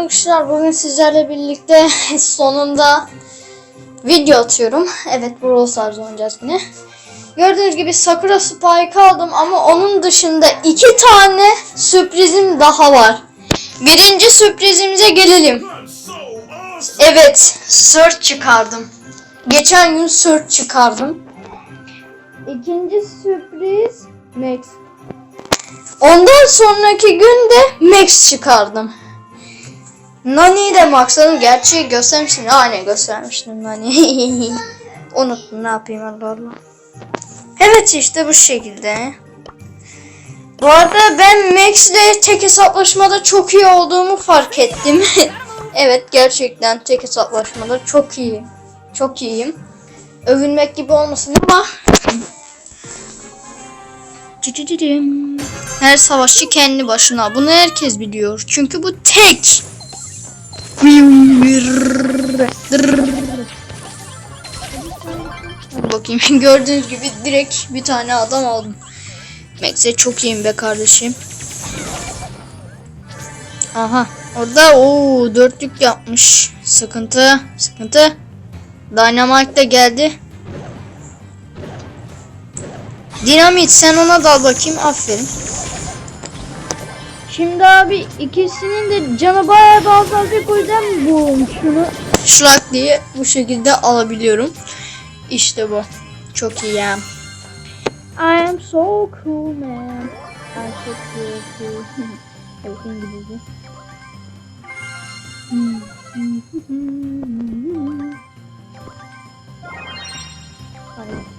arkadaşlar bugün sizlerle birlikte sonunda video atıyorum. Evet Brawl Stars oynayacağız yine. Gördüğünüz gibi Sakura Spike aldım ama onun dışında iki tane sürprizim daha var. Birinci sürprizimize gelelim. Evet Search çıkardım. Geçen gün Search çıkardım. İkinci sürpriz Max. Ondan sonraki gün de Max çıkardım. Nani'yi de Max'ın gerçeği göstermiştim. Aa göstermiştim Nani. Unuttum ne yapayım Allah Allah. Evet işte bu şekilde. Bu arada ben Max ile tek hesaplaşmada çok iyi olduğumu fark ettim. evet gerçekten tek hesaplaşmada çok iyi. Çok iyiyim. Övünmek gibi olmasın ama. Her savaşçı kendi başına. Bunu herkes biliyor. Çünkü bu tek. Bakayım. Gördüğünüz gibi direkt bir tane adam aldım. Max'e çok iyiyim be kardeşim. Aha. Orada o dörtlük yapmış. Sıkıntı. Sıkıntı. Dynamite de geldi. Dinamit sen ona dal bakayım. Aferin. Şimdi abi ikisinin de canı bayağı da azalacak o yüzden bu şunu şlak diye bu şekilde alabiliyorum. İşte bu. Çok iyi ya. I am so cool man. I'm so cool. cool. İngilizce. Hayır.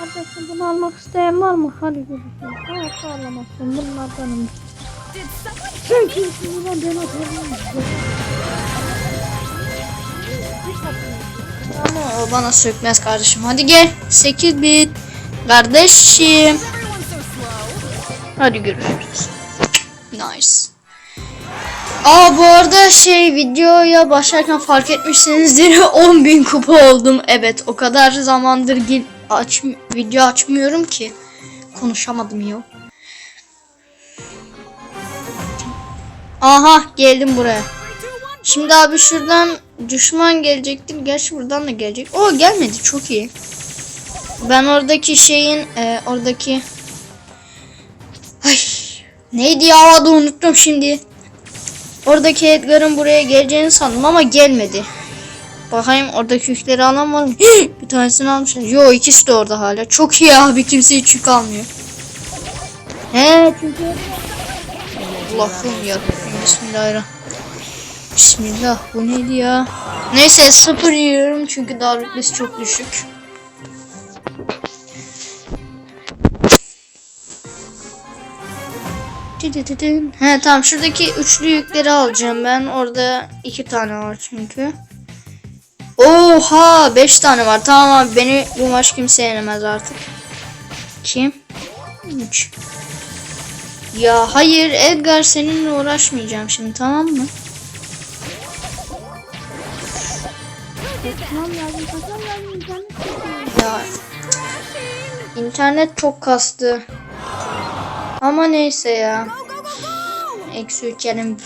Kardeşim bunu almak isteyen var mı? Hadi görüşürüz. Ha sağlamazsın bunlardanım. Sen kimsin ulan ben atarım. Ama o bana sökmez kardeşim. Hadi gel. 8 bit. Kardeşim. Hadi görüşürüz. Nice. Aa bu arada şey videoya başlarken fark etmişsinizdir 10.000 kupa oldum. Evet o kadar zamandır gel aç video açmıyorum ki konuşamadım ya. Aha geldim buraya. Şimdi abi şuradan düşman gelecektir. Gerçi buradan da gelecek. O gelmedi çok iyi. Ben oradaki şeyin e, oradaki Ay neydi ya adı unuttum şimdi. Oradaki Edgar'ın buraya geleceğini sandım ama gelmedi. Bakayım oradaki yükleri alan var mı? tanesini almışlar. Yo ikisi de orada hala. Çok iyi abi kimse hiç yük almıyor. He çünkü Allah'ım ya Bismillahirrahmanirrahim. Bismillah bu neydi ya? Neyse sıfır yiyorum çünkü daha çok düşük. He tamam şuradaki üçlü yükleri alacağım ben. Orada iki tane var çünkü. Oha 5 tane var. Tamam abi beni bu maç kimse yenemez artık. Kim? 3. Ya hayır Edgar seninle uğraşmayacağım şimdi tamam mı? Kaçmam lazım. İnternet çekmiyor. Ya internet çok kastı. Ama neyse ya. Eksi üç yerim.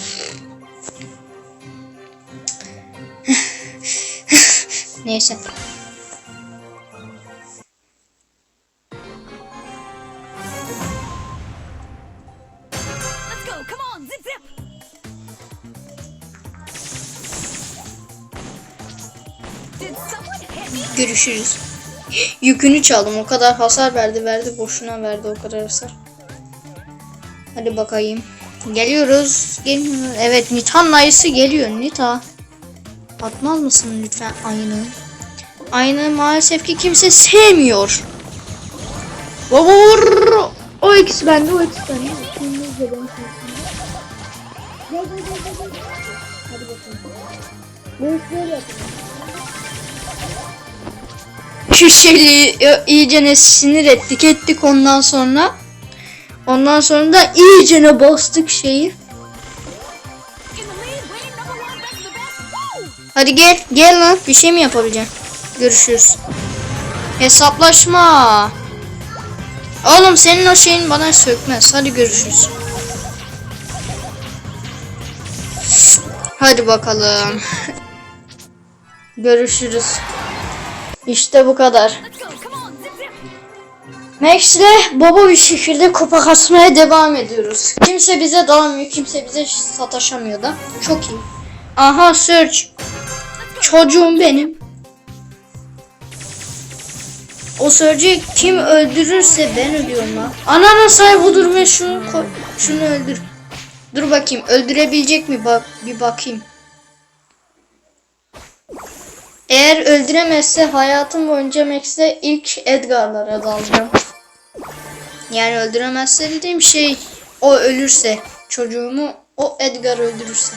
Me? Görüşürüz. Yükünü çaldım. O kadar hasar verdi verdi. Boşuna verdi o kadar hasar. Hadi bakayım. Geliyoruz. Geliyoruz. Evet Nitan ayısı geliyor. Nita. Atmaz mısın lütfen ayını? Ayını maalesef ki kimse sevmiyor. Vavur. O ikisi bende o ikisi bende. Şu şeyi iyicene sinir ettik ettik ondan sonra. Ondan sonra da iyicene bastık şeyi. Hadi gel gel lan bir şey mi yapabileceğim? Görüşürüz. Hesaplaşma. Oğlum senin o şeyin bana sökmez. Hadi görüşürüz. Hadi bakalım. Görüşürüz. İşte bu kadar. Let's go. Come on. Zip zip. Max ile baba bir şekilde kupa kasmaya devam ediyoruz. Kimse bize dalamıyor, kimse bize sataşamıyor da. Çok iyi. Aha search. Çocuğum benim. O Surge'yi kim öldürürse ben ölüyorum lan. Anana say budur ve şunu koy, şunu öldür. Dur bakayım öldürebilecek mi bak bir bakayım. Eğer öldüremezse hayatım boyunca Max'e ilk Edgar'lara dalacağım. Yani öldüremezse dediğim şey o ölürse çocuğumu o Edgar öldürürse.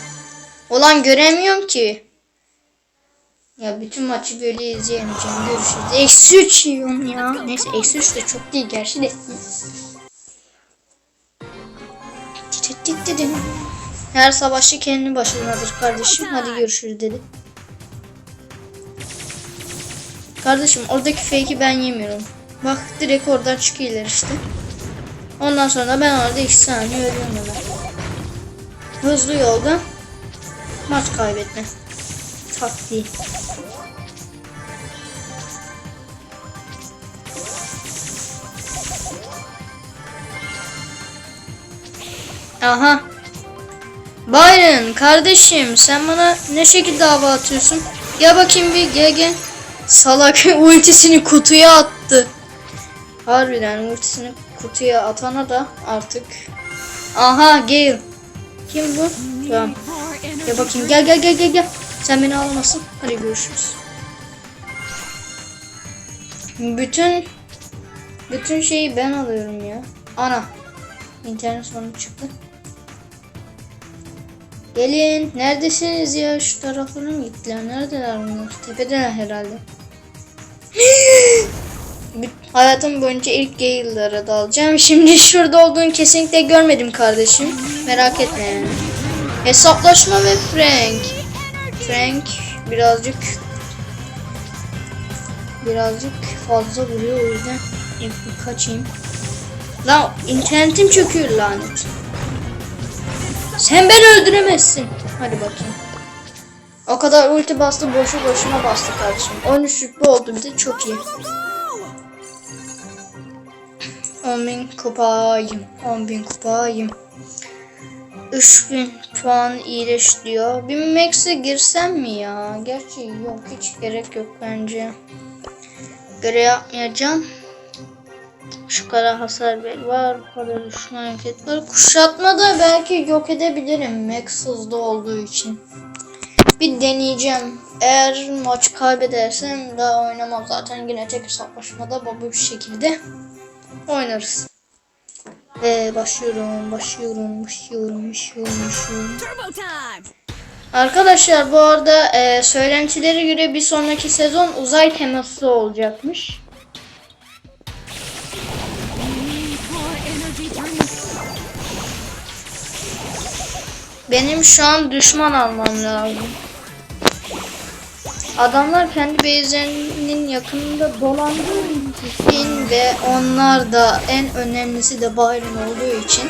Olan göremiyorum ki. Ya bütün maçı böyle izleyemeyeceğim. Görüşürüz. Eksi 3 yiyorum ya. Neyse eksi 3 de çok değil gerçi de. Her savaşçı kendi başınadır kardeşim. Hadi görüşürüz dedi. Kardeşim oradaki fake'i ben yemiyorum. Bak direkt oradan çıkıyorlar işte. Ondan sonra ben orada 2 saniye ölüyorum hemen. Hızlı yolda maç kaybetme. Taktiği. Aha. Byron kardeşim sen bana ne şekilde hava atıyorsun? Gel bakayım bir gel gel. Salak ultisini kutuya attı. Harbiden ultisini kutuya atana da artık. Aha Gale. Kim bu? Tamam. Gel bakayım gel gel gel gel gel. Sen beni almasın. Hadi görüşürüz. Bütün bütün şeyi ben alıyorum ya. Ana. İnternet sorunu çıktı. Gelin. Neredesiniz ya? Şu taraflara mı gittiler? Neredeler bunlar? Tepedeler herhalde. Hayatım boyunca ilk Gale'lara dalacağım. Şimdi şurada olduğunu kesinlikle görmedim kardeşim. Merak etme yani. Hesaplaşma ve Frank. Frank birazcık birazcık fazla vuruyor o yüzden bir kaçayım. Lan internetim çöküyor lanet. Sen beni öldüremezsin. Hadi bakayım. O kadar ulti bastı boşu boşuna bastı kardeşim. 13 rütbe oldu bir de çok iyi. 10.000 kupayım. 10.000 kupayım. 3000 puan iyileş diyor. Bir Max'e girsem mi ya? Gerçi yok hiç gerek yok bence. Göre yapmayacağım. Şu kadar hasar bel var. Bu kadar düşman hareket var. Kuşatma da belki yok edebilirim. Max hızlı olduğu için. Bir deneyeceğim. Eğer maç kaybedersem daha oynamam zaten. Yine tek hesaplaşmada baba bir şekilde oynarız. Ve başlıyorum, başlıyorum, başlıyorum, başlıyorum, başlıyorum. Arkadaşlar bu arada e, söylentilere göre bir sonraki sezon uzay teması olacakmış. Benim şu an düşman almam lazım. Adamlar kendi base'lerinin yakınında dolandığı için ve onlar da en önemlisi de Byron olduğu için.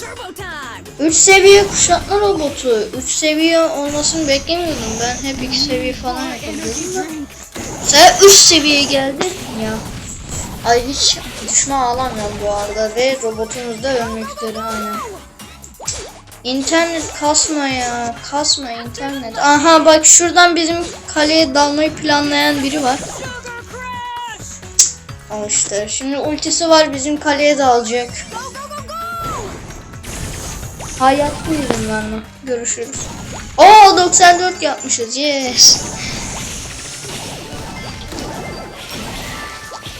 Turbo time. 3 seviye kuşatma robotu. 3 seviye olmasını beklemiyordum. Ben hep 2 seviye falan yapabiliyordum da Sen 3 seviye geldi ya. Ay hiç düşman alamıyorum bu arada ve robotumuz da ölmek üzere aynen İnternet kasma ya kasma internet Aha bak şuradan bizim kaleye dalmayı planlayan biri var Al işte şimdi ultisi var bizim kaleye dalacak Hayatta izin verme. Görüşürüz. Oo 94 yapmışız. Yes.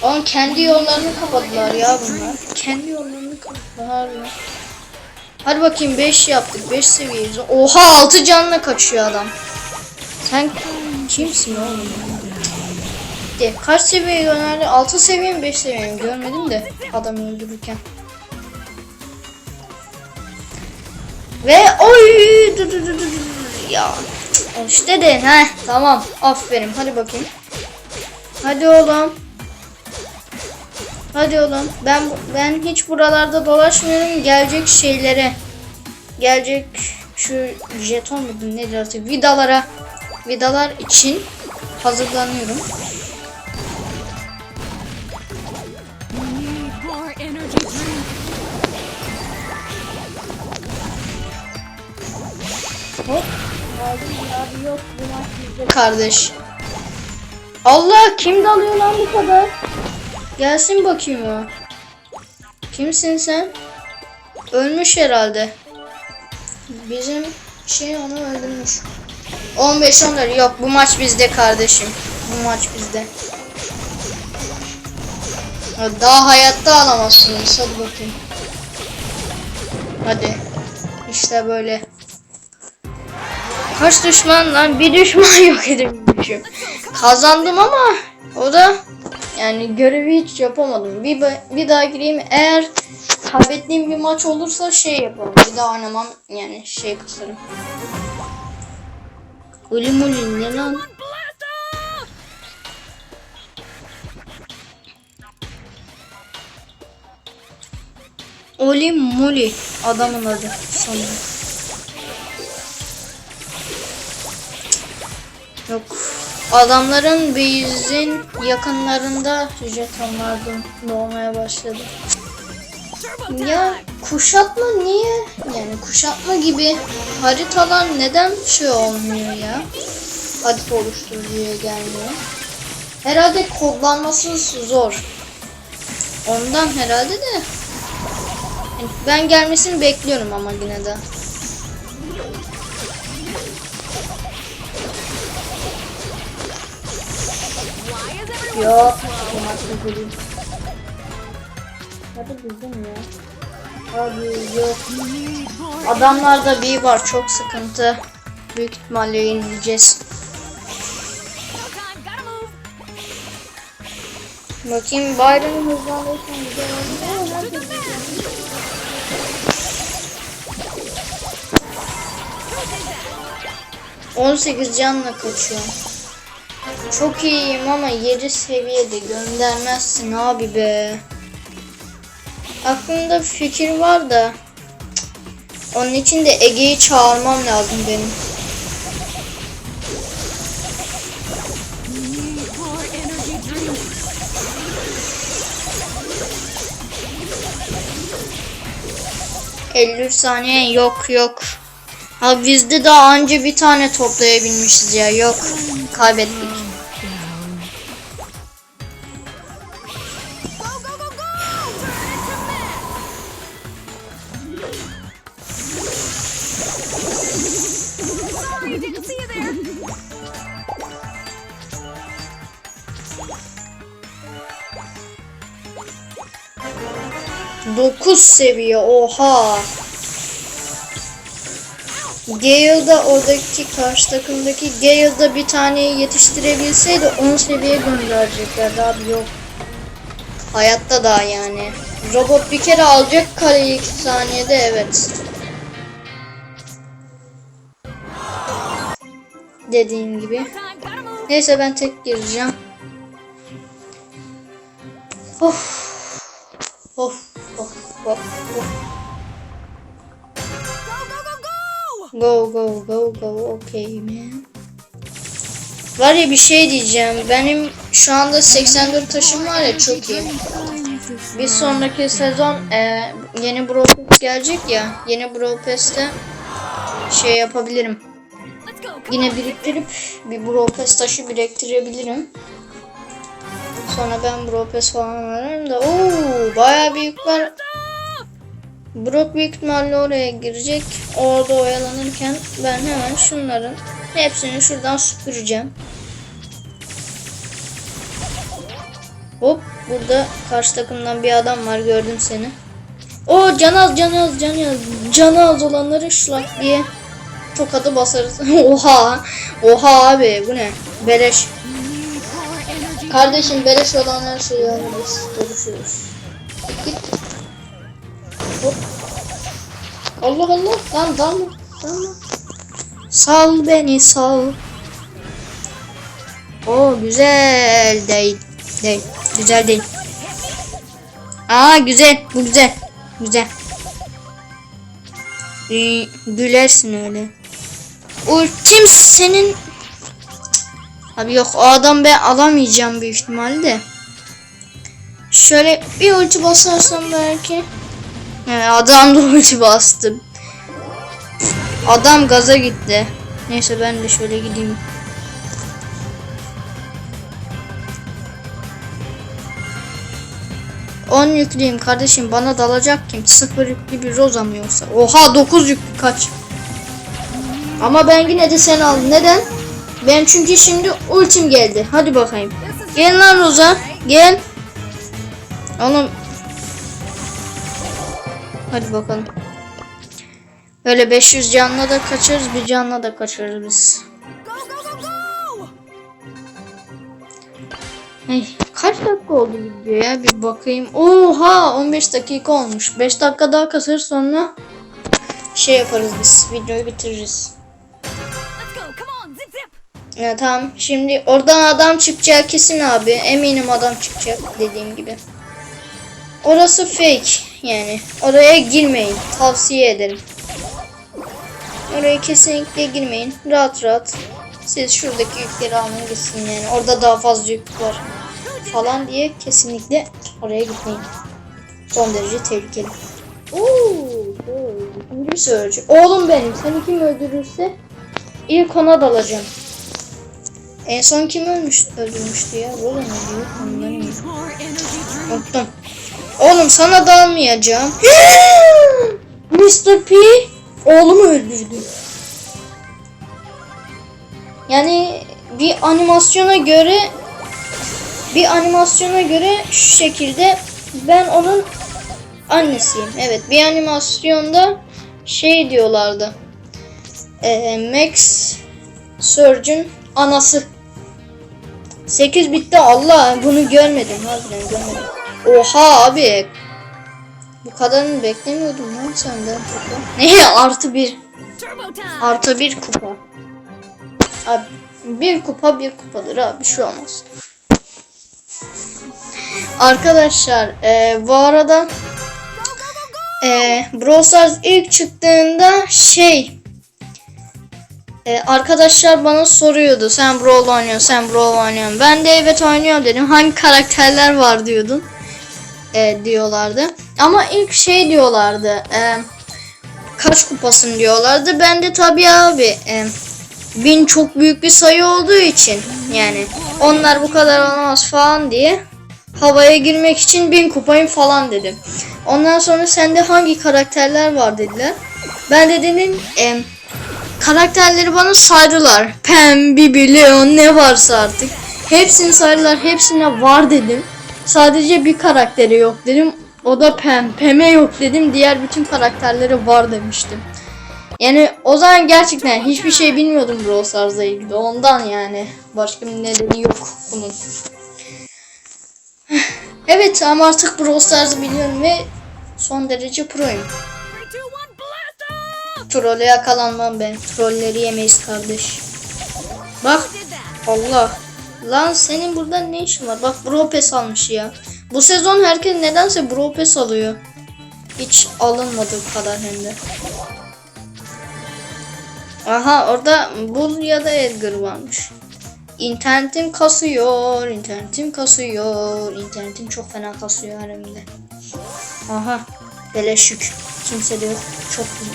Oğlum kendi yollarını kapadılar ya bunlar. Kendi yollarını kapadılar ya. Hadi bakayım 5 yaptık. 5 seviyeyiz. Oha 6 canla kaçıyor adam. Sen kimsin oğlum? De, kaç seviye gönderdi? 6 seviye mi 5 seviye mi? Görmedim de adamı öldürürken. Ve oy dur dur dur dur dur. ya işte de ha tamam aferin hadi bakayım. Hadi oğlum. Hadi oğlum ben ben hiç buralarda dolaşmıyorum gelecek şeylere. Gelecek şu jeton mudur nedir artık vidalara vidalar için hazırlanıyorum. Kardeş. Allah kim dalıyor lan bu kadar? Gelsin bakayım o. Kimsin sen? Ölmüş herhalde. Bizim şey onu öldürmüş. 15 14 yok bu maç bizde kardeşim. Bu maç bizde. Daha hayatta alamazsınız. Hadi bakayım. Hadi. İşte böyle. Kaç düşman lan? Bir düşman yok edebilmişim. Kazandım ama o da yani görevi hiç yapamadım. Bir, bir daha gireyim. Eğer kaybettiğim bir maç olursa şey yapalım. Bir daha oynamam yani şey kısarım. Uli muli ne lan? Oli muli adamın adı sanırım. Yok. Adamların base'in yakınlarında jetonlardan doğmaya başladı. Ya kuşatma niye? Yani kuşatma gibi haritalar neden şey olmuyor ya? Harita oluşturucuya gelmiyor. Herhalde kodlanması zor. Ondan herhalde de. Yani ben gelmesini bekliyorum ama yine de. Yok. Bizde değil. Hadi bizde mi ya? Abi yok. Adamlarda bir var çok sıkıntı. Büyük ihtimalle yenileceğiz. Bakayım bayramı Hızlandıysan güzel. 18 canla kaçıyorum. Çok iyiyim ama 7 seviyede göndermezsin abi be. Aklımda fikir var da. Onun için de Ege'yi çağırmam lazım benim. ...53 saniye yok yok. Abi bizde daha anca bir tane toplayabilmişiz ya yok. Kaybettik. 9 seviye oha. Gale'da oradaki karşı takımdaki Gale'da bir tane yetiştirebilseydi 10 seviye gönderecekler abi yok. Hayatta da yani. Robot bir kere alacak kaleyi 2 saniyede evet. Dediğim gibi. Neyse ben tek gireceğim. Of. Of. Go, go, go, go! Go okay man. Var ya bir şey diyeceğim. Benim şu anda 84 taşım var ya çok iyi. Bir sonraki sezon e, yeni Brawl Pass gelecek ya. Yeni Brawl Pass'te şey yapabilirim. Yine biriktirip bir Brawl Pass taşı biriktirebilirim. Sonra ben Brawl Pass falan alırım da ooo bayağı büyük var. Brock büyük ihtimalle oraya girecek. Orada oyalanırken ben hemen şunların hepsini şuradan süpüreceğim. Hop burada karşı takımdan bir adam var gördüm seni. O canaz canaz canaz canaz olanları şlak diye tokadı basarız. oha oha abi bu ne? Beleş. Kardeşim beleş olan her şeyi alırız. Görüşürüz. Git. Hop. Allah Allah. Lan dalma. Dalma. Sal beni sal. O güzel değil. Değil. Güzel değil. Aa güzel. Bu güzel. Güzel. Ee, gülersin öyle. Ultim senin... Abi yok o adam ben alamayacağım büyük ihtimalle de. Şöyle bir ulti basarsam belki. Adam da ulti bastı. Adam gaza gitti. Neyse ben de şöyle gideyim. On yüklüyüm kardeşim bana dalacak kim? Sıfır yüklü bir Roza mı yoksa? Oha 9 yüklü kaç? Ama ben yine de sen al. Neden? Ben çünkü şimdi ultim geldi. Hadi bakayım. Gel lan Roza. Gel. Oğlum. Hadi bakalım. Böyle 500 canla da kaçarız, bir canla da kaçarız biz. Ay, kaç dakika oldu video ya? Bir bakayım. Oha 15 dakika olmuş. 5 dakika daha kasar sonra şey yaparız biz. Videoyu bitiririz. Ya tamam. Şimdi oradan adam çıkacak kesin abi. Eminim adam çıkacak dediğim gibi. Orası fake yani. Oraya girmeyin. Tavsiye ederim. Oraya kesinlikle girmeyin. Rahat rahat. Siz şuradaki yükleri alın gitsin yani. Orada daha fazla yük var. Falan diye kesinlikle oraya gitmeyin. Son derece tehlikeli. Oo, oo, bir sözcü. Oğlum benim. Seni kim öldürürse ilk ona dalacağım. En son kim ölmüş, öldürmüştü ya? Oğlum energy drink. Unuttum. Oğlum sana dalmayacağım. Mr. P oğlumu öldürdü. Yani bir animasyona göre bir animasyona göre şu şekilde ben onun annesiyim. Evet bir animasyonda şey diyorlardı. Ee, Max Surgeon anası. 8 bitti Allah bunu görmedim harbiden görmedim. Oha abi. Bu kadarını beklemiyordum lan senden kupa. Ne artı bir. Artı bir kupa. Abi bir kupa bir kupadır abi şey olmaz. Arkadaşlar e, bu arada e, Brawl Stars ilk çıktığında şey e, arkadaşlar bana soruyordu sen Brawl oynuyorsun sen Brawl oynuyorsun. Ben de evet oynuyorum dedim. Hangi karakterler var diyordun. E, diyorlardı. Ama ilk şey diyorlardı. E, kaç kupasın diyorlardı. Ben de tabii abi e, bin çok büyük bir sayı olduğu için yani onlar bu kadar olmaz falan diye havaya girmek için bin kupayım falan dedim. Ondan sonra sende hangi karakterler var dediler. Ben de dedim e, karakterleri bana saydılar. Pem, Bibi, Leon ne varsa artık. Hepsini saydılar. Hepsine var dedim. Sadece bir karakteri yok dedim. O da Pem. Pem'e yok dedim. Diğer bütün karakterlere var demiştim. Yani o zaman gerçekten hiçbir şey bilmiyordum Brawl Stars'la ilgili. Ondan yani. Başka bir nedeni yok bunun. Evet ama artık Brawl Stars'ı biliyorum ve son derece proyum. 3, 2, 1, blast off! Trolle yakalanmam ben. Trolleri yemeyiz kardeş. Bak? Allah. Lan senin burada ne işin var? Bak Bro Pass almış ya. Bu sezon herkes nedense Bro Pass alıyor. Hiç alınmadığı kadar hem de. Aha orada Bull ya da Edgar varmış. İnternetim kasıyor, internetim kasıyor, internetim çok fena kasıyor harimde. Aha, beleş yük. Kimse de yok. Çok iyi.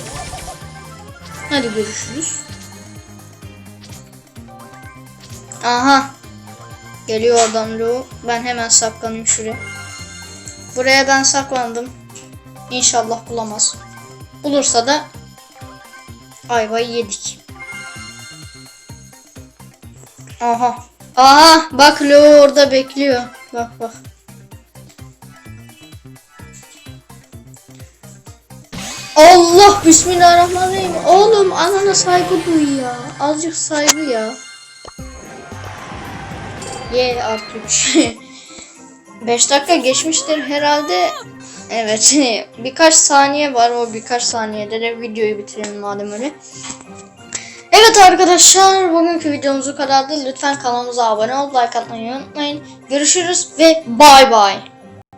Hadi görüşürüz. Aha. Geliyor oradan Lu. Ben hemen saklanayım şuraya. Buraya ben saklandım. İnşallah bulamaz. Bulursa da ayvayı yedik. Aha. Aha bak Lu orada bekliyor. Bak bak. Allah bismillahirrahmanirrahim. Oğlum anana saygı duy ya. Azıcık saygı ya. Ye artı 3. 5 dakika geçmiştir herhalde. Evet birkaç saniye var o birkaç saniyede de videoyu bitirelim madem öyle. Evet arkadaşlar bugünkü videomuz bu kadardı. Lütfen kanalımıza abone olup like atmayı unutmayın. Görüşürüz ve bay bay.